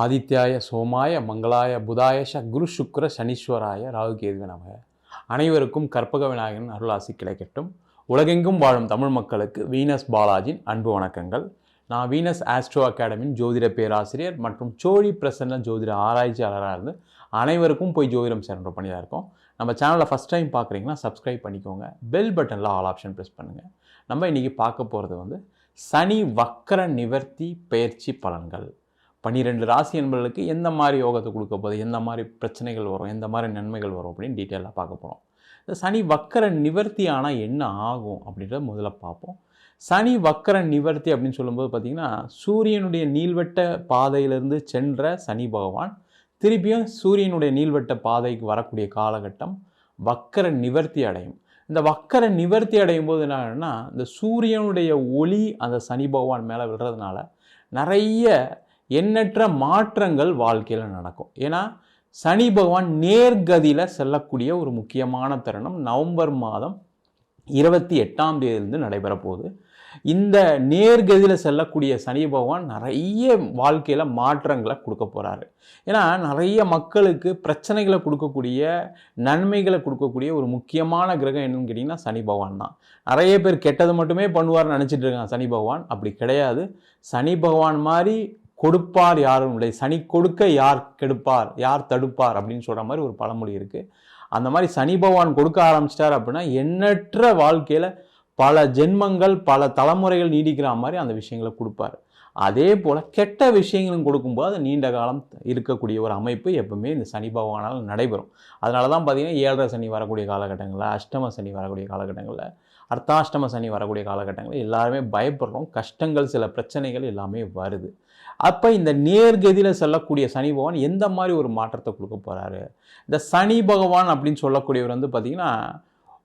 ஆதித்யாய சோமாய மங்களாய புதாயஷ குரு சுக்ர சனீஸ்வராய ராகு கேதுவே நமக. அனைவருக்கும் கற்பக விநாயகன் அருளாசி கிடைக்கட்டும். உலகெங்கும் வாழும் தமிழ் மக்களுக்கு வீனஸ் பாலாஜின் அன்பு வணக்கங்கள். நான் வீனஸ் ஆஸ்ட்ரோ அகாடமியின் ஜோதிட பேராசிரியர் மற்றும் சோழி பிரசன்ன ஜோதிட ஆராய்ச்சியாளராக இருந்து அனைவருக்கும் போய் ஜோதிடம் சேர்ன்ற பண்ணியாக இருக்கோம். நம்ம சேனலை ஃபஸ்ட் டைம் பார்க்குறீங்கன்னா சப்ஸ்கிரைப் பண்ணிக்கோங்க. பெல் பட்டனில் ஆல் ஆப்ஷன் ப்ரெஸ் பண்ணுங்கள் நம்ம இன்றைக்கி பார்க்க போகிறது வந்து சனி வக்கர நிவர்த்தி பயிற்சி பலன்கள். பன்னிரெண்டு ராசி என்பர்களுக்கு எந்த மாதிரி யோகத்தை கொடுக்க போகுது? எந்த மாதிரி பிரச்சனைகள் வரும்? எந்த மாதிரி நன்மைகள் வரும்? அப்படின்னு டீட்டெயிலாக பார்க்க போகிறோம் இந்த சனி வக்கர நிவர்த்தி ஆனால் என்ன ஆகும் அப்படின்றத முதல்ல பார்ப்போம். சனி வக்கர நிவர்த்தி அப்படின்னு சொல்லும்போது பார்த்திங்கன்னா சூரியனுடைய நீள்வட்ட பாதையிலிருந்து சென்ற சனி பகவான் திருப்பியும் சூரியனுடைய நீள்வட்ட பாதைக்கு வரக்கூடிய காலகட்டம் வக்கர நிவர்த்தி அடையும். இந்த வக்கர நிவர்த்தி அடையும் போது என்ன ஆகுதுன்னா இந்த சூரியனுடைய ஒளி அந்த சனி பகவான் மேலே விடுறதுனால நிறைய எண்ணற்ற மாற்றங்கள் வாழ்க்கையில் நடக்கும். ஏன்னா சனி பகவான் நேர்கதியில் செல்லக்கூடிய ஒரு முக்கியமான தருணம் நவம்பர் மாதம் இருபத்தி எட்டாம் தேதியிலிருந்து நடைபெற போகுது. இந்த நேர்கதியில் செல்லக்கூடிய சனி பகவான் நிறைய வாழ்க்கையில் மாற்றங்களை கொடுக்க போகிறாரு ஏன்னா நிறைய மக்களுக்கு பிரச்சனைகளை கொடுக்கக்கூடிய நன்மைகளை கொடுக்கக்கூடிய ஒரு முக்கியமான கிரகம் என்னன்னு கேட்டிங்கன்னா சனி பகவான் தான். நிறைய பேர் கெட்டது மட்டுமே பண்ணுவார்னு நினச்சிட்டு இருக்காங்க சனி பகவான். அப்படி கிடையாது. சனி பகவான் மாதிரி கொடுப்பார் யாரும் இல்லை. சனி கொடுக்க யார் கெடுப்பார்? யார் தடுப்பார்? அப்படின்னு சொல்கிற மாதிரி ஒரு பழமொழி இருக்குது அந்த மாதிரி சனி பகவான் கொடுக்க ஆரம்பிச்சிட்டார் அப்படின்னா எண்ணற்ற வாழ்க்கையில் பல ஜென்மங்கள் பல தலைமுறைகள் நீடிக்கிற மாதிரி அந்த விஷயங்களை கொடுப்பார். அதே போல் கெட்ட விஷயங்களும் கொடுக்கும்போது அது நீண்ட காலம் இருக்கக்கூடிய ஒரு அமைப்பு எப்பவுமே இந்த சனி பகவானால் நடைபெறும். அதனால தான் பார்த்தீங்கன்னா ஏழரை சனி வரக்கூடிய காலகட்டங்களில் அஷ்டம சனி வரக்கூடிய காலகட்டங்களில் அர்த்தாஷ்டம சனி வரக்கூடிய காலகட்டங்களில் எல்லாருமே பயப்படுறோம். கஷ்டங்கள் சில பிரச்சனைகள் எல்லாமே வருது. அப்போ இந்த நேர்கதியில் செல்லக்கூடிய சனி பகவான் எந்த மாதிரி ஒரு மாற்றத்தை கொடுக்க போகிறாரு இந்த சனி பகவான் அப்படின்னு சொல்லக்கூடியவர் வந்து பார்த்திங்கன்னா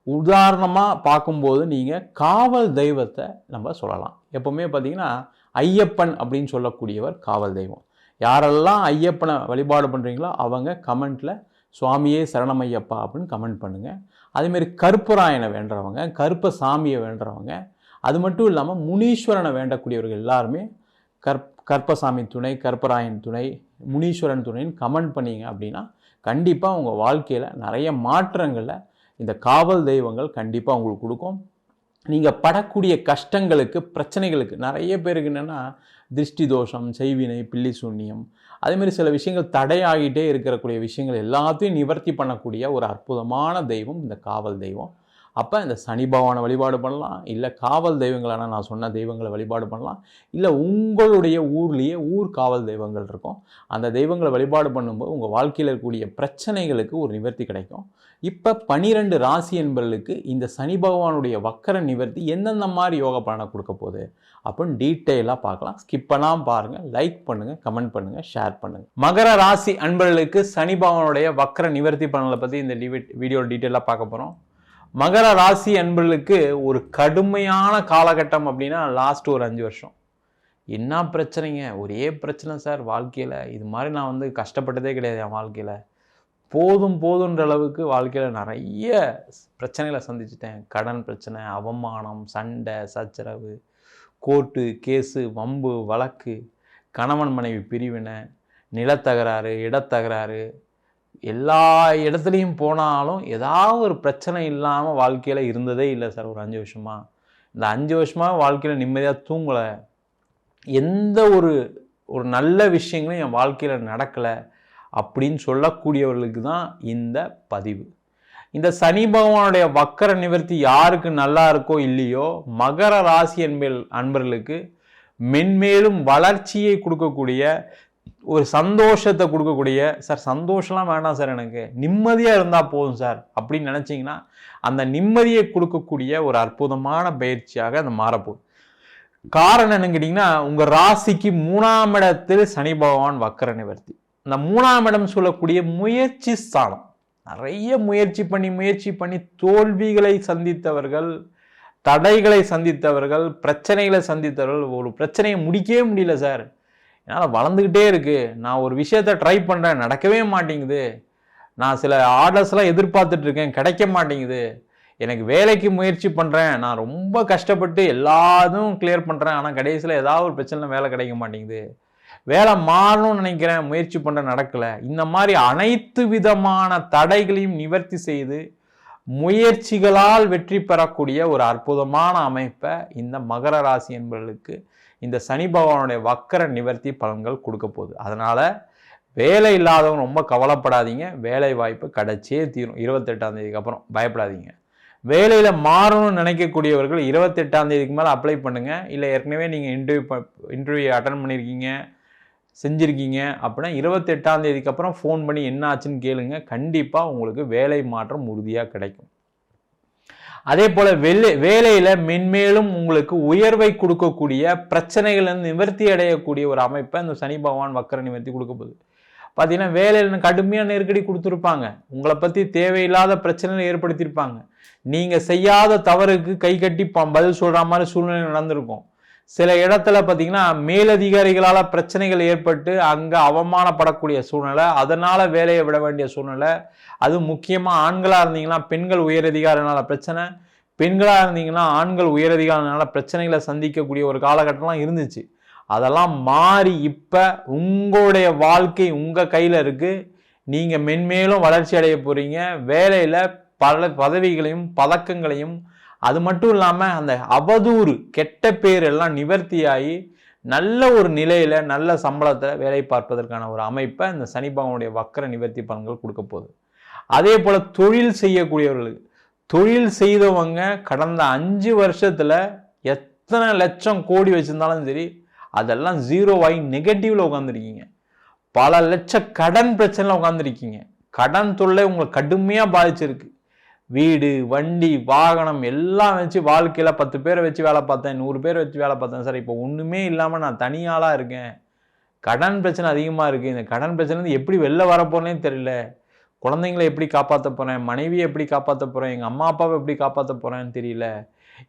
உதாரணமாக பார்க்கும்போது நீங்கள் காவல் தெய்வத்தை நம்ம சொல்லலாம். எப்போவுமே பார்த்திங்கன்னா ஐயப்பன் அப்படின்னு சொல்லக்கூடியவர் காவல் தெய்வம். யாரெல்லாம் ஐயப்பனை வழிபாடு பண்ணுறீங்களோ அவங்க கமெண்ட்டில் சுவாமியே சரணமையப்பா அப்படின்னு கமெண்ட் பண்ணுங்கள் அதேமாரி கருப்பராயனை வேண்டுறவங்க கருப்ப சாமியை வேண்டுறவங்க அது மட்டும் இல்லாமல் முனீஸ்வரனை வேண்டக்கூடியவர்கள் எல்லாருமே கற் கற்பசாமி துணை கற்பராயன் துணை முனீஸ்வரன் துணைன்னு கமெண்ட் பண்ணீங்க அப்படின்னா கண்டிப்பாக உங்கள் வாழ்க்கையில் நிறைய மாற்றங்களை இந்த காவல் தெய்வங்கள் கண்டிப்பாக உங்களுக்கு கொடுக்கும். நீங்கள் படக்கூடிய கஷ்டங்களுக்கு பிரச்சனைகளுக்கு நிறைய பேருக்கு என்னென்னா திருஷ்டி தோஷம் செய்வினை பில்லி சூன்யம். அதேமாதிரி சில விஷயங்கள் தடையாகிட்டே இருக்கக்கூடிய விஷயங்கள் எல்லாத்தையும் நிவர்த்தி பண்ணக்கூடிய ஒரு அற்புதமான தெய்வம் இந்த காவல் தெய்வம். அப்போ இந்த சனி பகவானை வழிபாடு பண்ணலாம். இல்லை காவல் தெய்வங்களான நான் சொன்ன தெய்வங்களை வழிபாடு பண்ணலாம். இல்லை உங்களுடைய ஊர்லேயே ஊர் காவல் தெய்வங்கள் இருக்கும். அந்த தெய்வங்களை வழிபாடு பண்ணும்போது உங்கள் வாழ்க்கையில் இருக்கக்கூடிய பிரச்சனைகளுக்கு ஒரு நிவர்த்தி கிடைக்கும். இப்போ பனிரெண்டு ராசி என்பவர்களுக்கு இந்த சனி பகவானுடைய வக்கர நிவர்த்தி எந்தெந்த மாதிரி யோக பலனை கொடுக்க போகுது? அப்படின்னு டீட்டெயிலாக பார்க்கலாம். ஸ்கிப் பண்ணாமல் பாருங்கள் லைக் பண்ணுங்கள் கமெண்ட் பண்ணுங்கள் ஷேர் பண்ணுங்கள் மகர ராசி அன்பர்களுக்கு சனி பகவானுடைய வக்கர நிவர்த்தி பலனை பற்றி இந்த வீடியோ டீட்டெயிலாக பார்க்க போகிறோம் மகர ராசி அன்பர்களுக்கு ஒரு கடுமையான காலகட்டம் அப்படின்னா லாஸ்ட் ஒரு அஞ்சு வருஷம். என்ன பிரச்சனைங்க? ஒரே பிரச்சனை சார் வாழ்க்கையில். இது மாதிரி நான் வந்து கஷ்டப்பட்டதே கிடையாது என் வாழ்க்கையில். போதும் போதுன்ற அளவுக்கு வாழ்க்கையில் நிறைய பிரச்சனைகளை சந்திச்சிட்டேன். கடன் பிரச்சனை அவமானம் சண்டை சச்சரவு கோர்ட்டு கேஸு வம்பு வழக்கு கணவன் மனைவி பிரிவினை நிலத்தகராறு இடத்தகராறு எல்லா இடத்துலையும் போனாலும் ஏதாவது ஒரு பிரச்சனை இல்லாமல் வாழ்க்கையில் இருந்ததே இல்லை சார் ஒரு அஞ்சு வருஷமாக இந்த அஞ்சு வருஷமாக வாழ்க்கையில் நிம்மதியாக தூங்கலை. எந்த ஒரு ஒரு நல்ல விஷயங்களும் என் வாழ்க்கையில் நடக்கலை அப்படின்னு சொல்லக்கூடியவர்களுக்கு தான் இந்த பதிவு. இந்த சனி பகவானுடைய வக்கர நிவர்த்தி யாருக்கு நல்லா இருக்கோ இல்லையோ மகர ராசி என்பல் அன்பர்களுக்கு மென்மேலும் வளர்ச்சியை கொடுக்கக்கூடிய ஒரு சந்தோஷத்தை கொடுக்கக்கூடிய சார் சந்தோஷம்லாம் வேண்டாம் சார் எனக்கு. நிம்மதியாக இருந்தால் போதும் சார். அப்படின்னு நினச்சிங்கன்னா அந்த நிம்மதியை கொடுக்கக்கூடிய ஒரு அற்புதமான பயிற்சியாக அந்த மாறப்போகுது. காரணம் என்னன்னு கேட்டிங்கன்னா உங்கள் ராசிக்கு மூணாம் இடத்தில் சனி பகவான் வக்கர நிவர்த்தி. அந்த மூணாம் இடம் சொல்லக்கூடிய முயற்சி ஸ்தானம். நிறைய முயற்சி பண்ணி முயற்சி பண்ணி தோல்விகளை சந்தித்தவர்கள் தடைகளை சந்தித்தவர்கள் பிரச்சனைகளை சந்தித்தவர்கள் ஒரு பிரச்சனையை முடிக்கவே முடியல சார். என்னால் வளர்ந்துக்கிட்டே இருக்குது நான் ஒரு விஷயத்த ட்ரை பண்ணுறேன் நடக்கவே மாட்டேங்குது. நான் சில ஆர்டர்ஸ்லாம் எதிர்பார்த்துட்ருக்கேன் கிடைக்க மாட்டேங்குது. எனக்கு வேலைக்கு முயற்சி பண்ணுறேன் நான் ரொம்ப கஷ்டப்பட்டு எல்லாத்தையும் கிளியர் பண்ணுறேன் ஆனால் கடைசியில் ஏதாவது ஒரு பிரச்சனை வேலை கிடைக்க மாட்டேங்குது. வேலை மாறணும்னு நினைக்கிறேன். முயற்சி பண்ண நடக்கலை. இந்த மாதிரி அனைத்து விதமான தடைகளையும் நிவர்த்தி செய்து முயற்சிகளால் வெற்றி பெறக்கூடிய ஒரு அற்புதமான அமைப்பை இந்த மகர ராசி என்பவர்களுக்கு இந்த சனி பகவானுடைய வக்கர நிவர்த்தி பலன்கள் கொடுக்க போகுது. அதனால் வேலை இல்லாதவங்க ரொம்ப கவலைப்படாதீங்க. வேலை வாய்ப்பு கிடச்சே தீரும். இருபத்தெட்டாம் தேதிக்கு அப்புறம் பயப்படாதீங்க. வேலையில் மாறணும்னு நினைக்கக்கூடியவர்கள் இருபத்தெட்டாம் தேதிக்கு மேலே அப்ளை பண்ணுங்கள் இல்லை ஏற்கனவே நீங்கள் இன்டர்வியூ இன்டர்வியூ அட்டன் பண்ணியிருக்கீங்க செஞ்சுருக்கீங்க அப்படின்னா இருபத்தெட்டாம் தேதிக்கு அப்புறம் ஃபோன் பண்ணி என்ன ஆச்சுன்னு கேளுங்க. கண்டிப்பாக உங்களுக்கு வேலை மாற்றம் உறுதியாக கிடைக்கும். அதே போல் வெள்ளை வேலையில் மென்மேலும் உங்களுக்கு உயர்வை கொடுக்கக்கூடிய பிரச்சனைகளை நிவர்த்தி அடையக்கூடிய ஒரு அமைப்பை இந்த சனி பகவான் வக்கர நிவர்த்தி கொடுக்க போகுது. பார்த்தீங்கன்னா வேலையில் கடுமையாக நெருக்கடி கொடுத்துருப்பாங்க. உங்களை பற்றி தேவையில்லாத பிரச்சனைகளை ஏற்படுத்தியிருப்பாங்க. நீங்கள் செய்யாத தவறுக்கு கை கட்டி பதில் சொல்கிற மாதிரி சூழ்நிலை நடந்திருக்கும். சில இடத்துல பார்த்தீங்கன்னா மேலதிகாரிகளால் பிரச்சனைகள் ஏற்பட்டு அங்கே அவமானப்படக்கூடிய சூழ்நிலை அதனால் வேலையை விட வேண்டிய சூழ்நிலை. அது முக்கியமாக ஆண்களாக இருந்தீங்கன்னா பெண்கள் உயரதிகாரினால பிரச்சனை. பெண்களாக இருந்தீங்கன்னா ஆண்கள் உயரதிகாரினால பிரச்சனைகளை சந்திக்கக்கூடிய ஒரு காலகட்டம்லாம் இருந்துச்சு. அதெல்லாம் மாறி இப்போ உங்களுடைய வாழ்க்கை உங்கள் கையில் இருக்குது நீங்கள் மென்மேலும் வளர்ச்சி அடைய போகிறீங்க வேலையில் பல பதவிகளையும் பதக்கங்களையும் அது மட்டும் இல்லாமல் அந்த அவதூறு கெட்ட பேர் எல்லாம் நிவர்த்தியாகி நல்ல ஒரு நிலையில் நல்ல சம்பளத்தில் வேலை பார்ப்பதற்கான ஒரு அமைப்பை இந்த சனி பகவானுடைய வக்கர நிவர்த்தி பலன்கள் கொடுக்க போகுது. அதே போல் தொழில் செய்யக்கூடியவர்களுக்கு தொழில் செய்தவங்க கடந்த அஞ்சு வருஷத்தில் எத்தனை லட்சம் கோடி வச்சுருந்தாலும் சரி அதெல்லாம் ஜீரோவாகி நெகட்டிவில் உட்காந்துருக்கீங்க பல லட்ச கடன் பிரச்சனையில் உட்காந்துருக்கீங்க கடன் தொல்லை உங்களை கடுமையாக பாதிச்சிருக்கு. வீடு வண்டி வாகனம் எல்லாம் வச்சு வாழ்க்கையில் பத்து பேரை வச்சு வேலை பார்த்தேன் நூறு பேர் வச்சு வேலை பார்த்தேன். சார் இப்போ ஒன்றுமே இல்லாமல் நான் தனியாளாக இருக்கேன். கடன் பிரச்சனை அதிகமாக இருக்குது இந்த கடன் பிரச்சனை எப்படி வெளில வரப்போனே தெரியல. குழந்தைங்களை எப்படி காப்பாற்ற போகிறேன் மனைவியை எப்படி காப்பாற்ற போகிறேன் எங்கள் அம்மா அப்பாவை எப்படி காப்பாற்ற போகிறேன்னு தெரியல.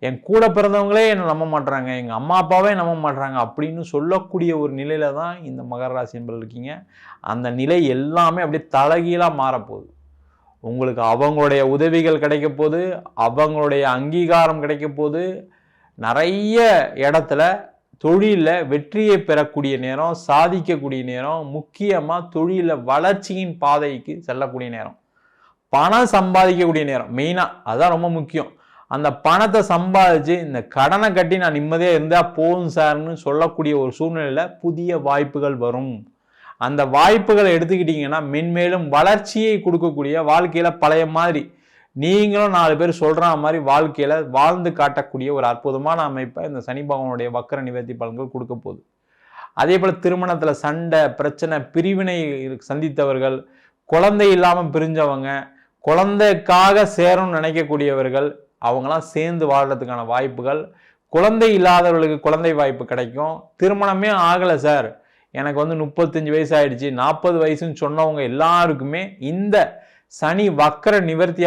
என் கூட பிறந்தவங்களே என்னை நம்ப மாட்டுறாங்க எங்கள் அம்மா அப்பாவே நம்ப மாட்டுறாங்க அப்படின்னு சொல்லக்கூடிய ஒரு நிலையில தான் இந்த மகர ராசி என்பது இருக்கீங்க. அந்த நிலை எல்லாமே அப்படியே தலகீழாக மாறப்போகுது. உங்களுக்கு அவங்களுடைய உதவிகள் கிடைக்க போது அவங்களுடைய அங்கீகாரம் கிடைக்க போது நிறைய இடத்துல தொழிலில் வெற்றியை பெறக்கூடிய நேரம் சாதிக்கக்கூடிய நேரம் முக்கியமாக தொழிலில் வளர்ச்சியின் பாதைக்கு செல்லக்கூடிய நேரம். பணம் சம்பாதிக்கக்கூடிய நேரம் மெயினாக அதுதான் ரொம்ப முக்கியம். அந்த பணத்தை சம்பாதிச்சு இந்த கடனை கட்டி நான் நிம்மதியாக இருந்தால் போதும் சார்னு சொல்லக்கூடிய ஒரு சூழ்நிலையில் புதிய வாய்ப்புகள் வரும். அந்த வாய்ப்புகளை எடுத்துக்கிட்டிங்கன்னா மென்மேலும் வளர்ச்சியை கொடுக்கக்கூடிய வாழ்க்கையில் பழைய மாதிரி நீங்களும் நாலு பேர் சொல்கிற மாதிரி வாழ்க்கையில் வாழ்ந்து காட்டக்கூடிய ஒரு அற்புதமான அமைப்பை இந்த சனி பகவானுடைய வக்கர நிவர்த்தி பலன்கள் கொடுக்க போகுது. அதே போல் திருமணத்தில் சண்டை பிரச்சனை பிரிவினை சந்தித்தவர்கள் குழந்தை இல்லாமல் பிரிஞ்சவங்க குழந்தைக்காக சேரணும்னு நினைக்கக்கூடியவர்கள் அவங்களாம் சேர்ந்து வாழ்கிறதுக்கான வாய்ப்புகள். குழந்தை இல்லாதவர்களுக்கு குழந்தை வாய்ப்பு கிடைக்கும். திருமணமே ஆகலை சார். எனக்கு வந்து முப்பத்தஞ்சு வயசு ஆயிடுச்சு நாற்பது வயசுன்னு சொன்னவங்க எல்லாருக்குமே இந்த சனி வக்கர நிவர்த்தி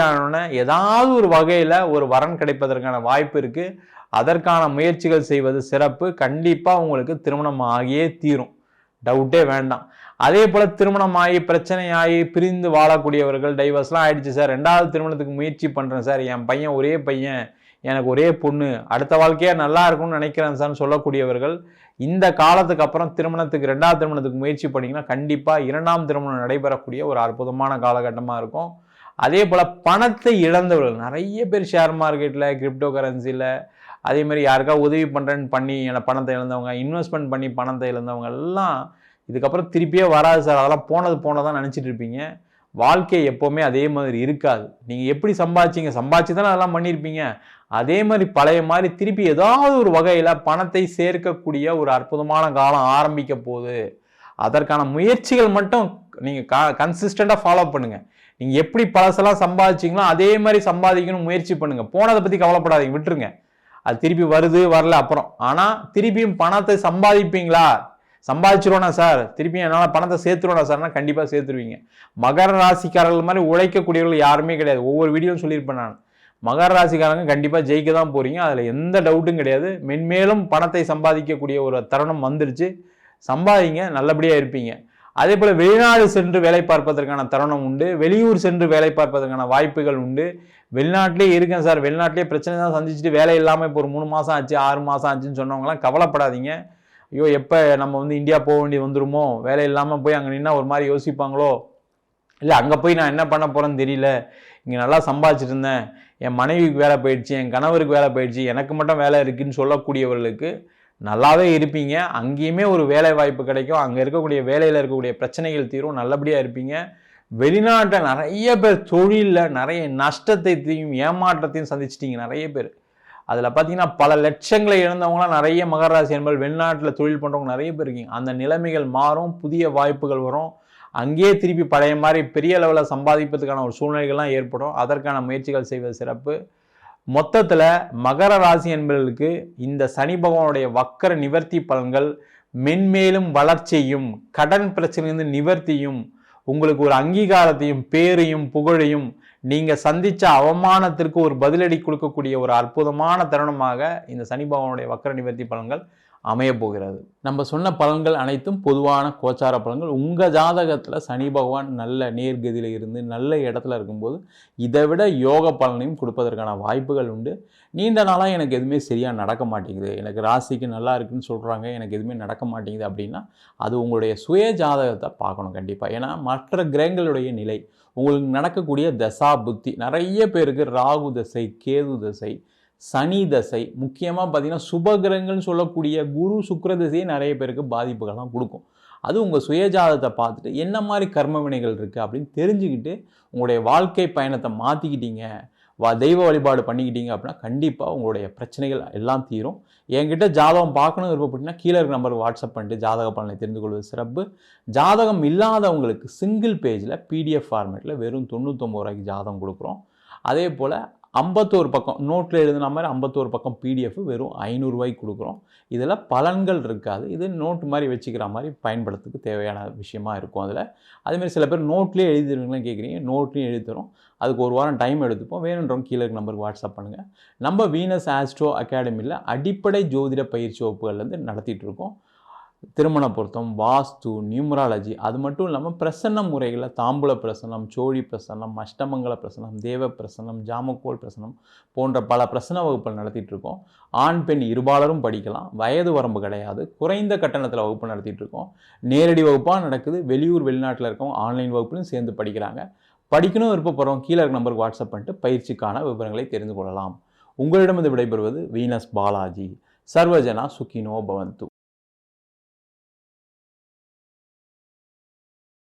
ஏதாவது ஒரு வகையில் ஒரு வரன் கிடைப்பதற்கான வாய்ப்பு இருக்குது அதற்கான முயற்சிகள் செய்வது சிறப்பு. கண்டிப்பாக உங்களுக்கு திருமணம் ஆகியே தீரும். டவுட்டே வேண்டாம். அதே போல் திருமணம் ஆகி பிரிந்து வாழக்கூடியவர்கள் டைவர்ஸ்லாம் ஆயிடுச்சு சார். ரெண்டாவது திருமணத்துக்கு முயற்சி பண்ணுறேன் சார். என் பையன் ஒரே பையன். எனக்கு ஒரே பொண்ணு. அடுத்த வாழ்க்கையாக நல்லா இருக்கும்னு நினைக்கிறேன் சார்னு சொல்லக்கூடியவர்கள் இந்த காலத்துக்கு அப்புறம் திருமணத்துக்கு ரெண்டாவது திருமணத்துக்கு முயற்சி பண்ணிங்கன்னா கண்டிப்பாக இரண்டாம் திருமணம் நடைபெறக்கூடிய ஒரு அற்புதமான காலகட்டமாக இருக்கும். அதே போல் பணத்தை இழந்தவர்கள் நிறைய பேர் ஷேர் மார்க்கெட்டில் கிரிப்டோ கரன்சியில் அதே மாதிரி யாருக்கா உதவி பண்ணுறேன்னு பண்ணி என பணத்தை இழந்தவங்க இன்வெஸ்ட்மெண்ட் பண்ணி பணத்தை இழந்தவங்க எல்லாம் இதுக்கப்புறம் திருப்பியே வராது சார். அதெல்லாம் போனது போனதான் நினச்சிட்டு இருப்பீங்க. வாழ்க்கை எப்போவுமே அதே மாதிரி இருக்காது. நீங்கள் எப்படி சம்பாதிச்சிங்க? சம்பாதிச்சு தானே அதெல்லாம் பண்ணியிருப்பீங்க அதே மாதிரி பழைய மாதிரி திருப்பி ஏதாவது ஒரு வகையில் பணத்தை சேர்க்கக்கூடிய ஒரு அற்புதமான காலம் ஆரம்பிக்க போகுது. அதற்கான முயற்சிகள் மட்டும் நீங்கள் க கன்சிஸ்டண்ட்டாக ஃபாலோ பண்ணுங்கள் நீங்கள் எப்படி பழசெல்லாம் சம்பாதிச்சிங்களோ அதே மாதிரி சம்பாதிக்கணும் முயற்சி பண்ணுங்கள் போனதை பற்றி கவலைப்படாதீங்க. விட்டுருங்க. அது திருப்பி வருது வரல அப்புறம். ஆனால் திருப்பியும் பணத்தை சம்பாதிப்பீங்களா? சம்பாதிச்சிருவோனா சார் திருப்பி என்னால் பணத்தை சேர்த்துருவோனா சார்னா கண்டிப்பாக சேர்த்துருவீங்க. மகர ராசிக்காரர்கள் மாதிரி உழைக்கக்கூடியவர்கள் யாருமே கிடையாது. ஒவ்வொரு வீடியோவும் சொல்லியிருப்பேன் நான். மகர ராசிக்காரங்க கண்டிப்பாக ஜெயிக்க தான் போகிறீங்க அதில் எந்த டவுட்டும் கிடையாது. மென்மேலும் பணத்தை சம்பாதிக்கக்கூடிய ஒரு தருணம் வந்துருச்சு. சம்பாதிங்க நல்லபடியாக இருப்பீங்க. அதே போல் வெளிநாடு சென்று வேலை பார்ப்பதற்கான தருணம் உண்டு. வெளியூர் சென்று வேலை பார்ப்பதற்கான வாய்ப்புகள் உண்டு. வெளிநாட்டிலே இருக்கேன் சார். வெளிநாட்டிலே பிரச்சனை தான் சந்திச்சுட்டு வேலை இல்லாமல் இப்போ ஒரு மூணு மாதம் ஆச்சு ஆறு மாதம் ஆச்சுன்னு சொன்னவங்களாம் கவலைப்படாதீங்க. ஐயோ எப்போ நம்ம வந்து இந்தியா போக வேண்டியது வந்துருமோ? வேலை இல்லாமல் போய் அங்கே நின்னா ஒரு மாதிரி யோசிப்பாங்களோ? இல்லை அங்கே போய் நான் என்ன பண்ண போகிறேன்னு தெரியல. இங்கே நல்லா சம்பாதிச்சிட்டு இருந்தேன். என் மனைவிக்கு வேலை போயிடுச்சு என் கணவருக்கு வேலை போயிடுச்சு எனக்கு மட்டும் வேலை இருக்குதுன்னு சொல்லக்கூடியவர்களுக்கு நல்லாவே இருப்பீங்க. அங்கேயுமே ஒரு வேலை வாய்ப்பு கிடைக்கும். அங்கே இருக்கக்கூடிய வேலையில் இருக்கக்கூடிய பிரச்சனைகள் தீரும். நல்லபடியாக இருப்பீங்க. வெளிநாட்டில் நிறைய பேர் தொழிலில் நிறைய நஷ்டத்தையும் ஏமாற்றத்தையும் சந்திச்சிட்டீங்க நிறைய பேர். அதில் பார்த்தீங்கன்னா பல லட்சங்களை இழந்தவங்களாம் நிறைய மகர ராசி என்பது வெளிநாட்டில் தொழில் பண்ணுறவங்க நிறைய பேர் இருக்கீங்க. அந்த நிலைமைகள் மாறும் புதிய வாய்ப்புகள் வரும். அங்கேயே திருப்பி பழைய மாதிரி பெரிய அளவில் சம்பாதிப்பதுக்கான ஒரு சூழ்நிலைகள்லாம் ஏற்படும். அதற்கான முயற்சிகள் செய்வது சிறப்பு. மொத்தத்தில் மகர ராசி என்பவர்களுக்கு இந்த சனி பகவானுடைய வக்கர நிவர்த்தி பலன்கள் மென்மேலும் வளர்ச்சியும் கடன் பிரச்சனையிலிருந்து நிவர்த்தியும் உங்களுக்கு ஒரு அங்கீகாரத்தையும் பேரையும் புகழையும் நீங்க சந்திச்ச அவமானத்திற்கு ஒரு பதிலடி கொடுக்கக்கூடிய ஒரு அற்புதமான தருணமாக இந்த சனி பகவானுடைய வக்கர நிவர்த்தி பலன்கள் அமைய போகிறது. நம்ம சொன்ன பலன்கள் அனைத்தும் பொதுவான கோச்சார பலன்கள். உங்க ஜாதகத்துல சனி பகவான் நல்ல நேர்கதியில் இருந்து நல்ல இடத்துல இருக்கும்போது இதை விட யோக பலனையும் கொடுப்பதற்கான வாய்ப்புகள் உண்டு. நீண்ட நாளாக எனக்கு எதுவுமே சரியாக நடக்க மாட்டேங்குது. எனக்கு ராசிக்கு நல்லா இருக்குன்னு சொல்கிறாங்க எனக்கு எதுவுமே நடக்க மாட்டேங்குது அப்படின்னா அது உங்களுடைய சுய ஜாதகத்தை பார்க்கணும் கண்டிப்பாக ஏன்னா மற்ற கிரகங்களுடைய நிலை உங்களுக்கு நடக்கக்கூடிய தசா புத்தி. நிறைய பேருக்கு ராகு தசை கேது தசை சனி தசை முக்கியமாக பார்த்தீங்கன்னா சுபகிரகங்கள்னு சொல்லக்கூடிய குரு சுக்கர தசையை நிறைய பேருக்கு பாதிப்புகள்லாம் கொடுக்கும். அது உங்கள் சுயஜாதத்தை பார்த்துட்டு என்ன மாதிரி கர்ம வினைகள் இருக்குது அப்படின்னு தெரிஞ்சுக்கிட்டு உங்களுடைய வாழ்க்கை பயணத்தை மாற்றிக்கிட்டீங்க வா தெய்வ வழிபாடு பண்ணிக்கிட்டீங்க அப்படின்னா கண்டிப்பாக உங்களுடைய பிரச்சனைகள் எல்லாம் தீரும். என்கிட்ட ஜாதகம் பார்க்கணும் விருப்பப்பட்டீங்கன்னா கீழே இருக்க நம்பருக்கு வாட்ஸ்அப் பண்ணிட்டு ஜாதக பலனை தெரிந்து கொள்வது சிறப்பு. ஜாதகம் இல்லாதவங்களுக்கு சிங்கிள் பேஜில் பிடிஎஃப் ஃபார்மேட்டில் வெறும் தொண்ணூத்தொம்பது ரூபாய்க்கு ஜாதகம் கொடுக்குறோம். அதே போல் ஐம்பத்தோரு பக்கம் நோட்டில் எழுதின மாதிரி ஐம்பத்தோரு பக்கம் பிடிஎஃப் வெறும் ஐநூறுரூவாய்க்கு கொடுக்குறோம். இதில் பலன்கள் இருக்காது. இது நோட்டு மாதிரி வச்சுக்கிற மாதிரி பயன்படுத்துக்கு தேவையான விஷயமா இருக்கும் அதில். அதேமாதிரி சில பேர் நோட்லேயே எழுதிருவீங்களாம் கேட்குறீங்க. நோட்லேயும் எழுதி தரும். அதுக்கு ஒரு வாரம் டைம் எடுத்துப்போம். வேணுன்றவங்க கீழே இருக்க நம்பருக்கு வாட்ஸ்அப் பண்ணுங்கள் நம்ம வீனஸ் ஆஸ்ட்ரோ அகாடமியில் அடிப்படை ஜோதிட பயிற்சி வகுப்புகள்லேருந்து நடத்திட்டு இருக்கோம். திருமண பொருத்தம் வாஸ்து நியூமராலஜி அது மட்டும் இல்லாமல் பிரசன்ன முறைகளில் தாம்பூல பிரசன்னம் சோழி பிரசன்னம் அஷ்டமங்கல பிரசன்னம் தேவ பிரசனம் ஜாமக்கோல் பிரசன்னம் போன்ற பல பிரசன்ன வகுப்புகள் நடத்திட்டு இருக்கோம் ஆண் பெண் இருபாலரும் படிக்கலாம். வயது வரம்பு கிடையாது. குறைந்த கட்டணத்தில் வகுப்பு நடத்திட்டு இருக்கோம் நேரடி வகுப்பாக நடக்குது. வெளியூர் வெளிநாட்டில் இருக்கவங்க ஆன்லைன் வகுப்புலையும் சேர்ந்து படிக்கிறாங்க. படிக்கணும் விருப்பப்படுறவங்க கீழே இருக்க நம்பருக்கு வாட்ஸ்அப் பண்ணிட்டு பயிற்சிக்கான விவரங்களை தெரிந்து கொள்ளலாம். உங்களிடமிருந்து விடைபெறுவது வீனஸ் பாலாஜி. சர்வஜனா சுகினோ பவந்து.